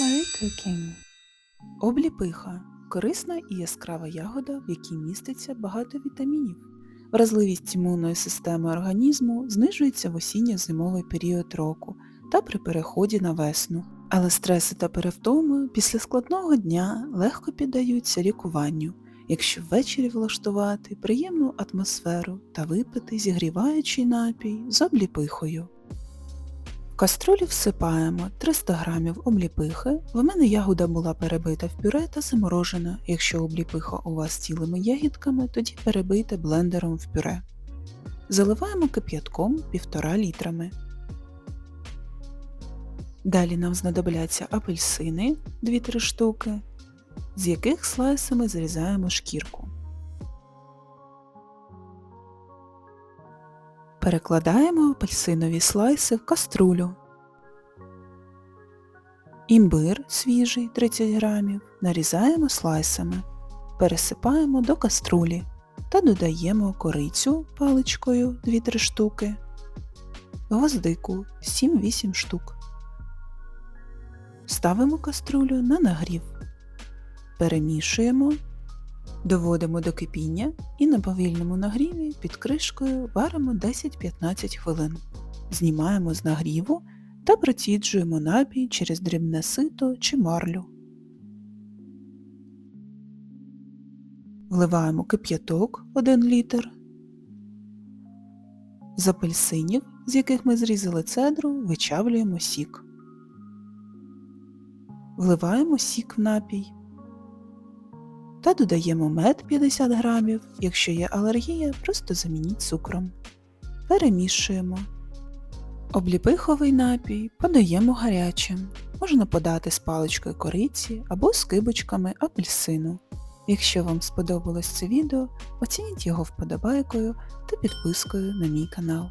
Marie Обліпиха корисна і яскрава ягода, в якій міститься багато вітамінів. Вразливість імунної системи організму знижується в осінньо-зимовий період року та при переході на весну. Але стреси та перевтоми після складного дня легко піддаються лікуванню, якщо ввечері влаштувати приємну атмосферу та випити зігріваючий напій з обліпихою. В каструлю всипаємо 300 г обліпихи. В мене ягода була перебита в пюре та заморожена. Якщо обліпиха у вас цілими ягідками, тоді перебийте блендером в пюре. Заливаємо кип'ятком 1,5 літрами. Далі нам знадобляться апельсини 2-3 штуки, з яких слайсами зрізаємо шкірку. Перекладаємо апельсинові слайси в каструлю. Імбир свіжий 30 грамів нарізаємо слайсами, пересипаємо до каструлі та додаємо корицю паличкою 2-3 штуки, гвоздику 7-8 штук. Ставимо каструлю на нагрів. Перемішуємо Доводимо до кипіння і на повільному нагріві під кришкою варимо 10-15 хвилин. Знімаємо з нагріву та проціджуємо напій через дрібне сито чи марлю. Вливаємо кип'яток 1 літр. З апельсинів, з яких ми зрізали цедру, вичавлюємо сік. Вливаємо сік в напій та додаємо мед 50 грамів, якщо є алергія, просто замініть цукром. Перемішуємо. Обліпиховий напій подаємо гарячим. Можна подати з паличкою кориці або з кибочками апельсину. Якщо вам сподобалось це відео, оцініть його вподобайкою та підпискою на мій канал.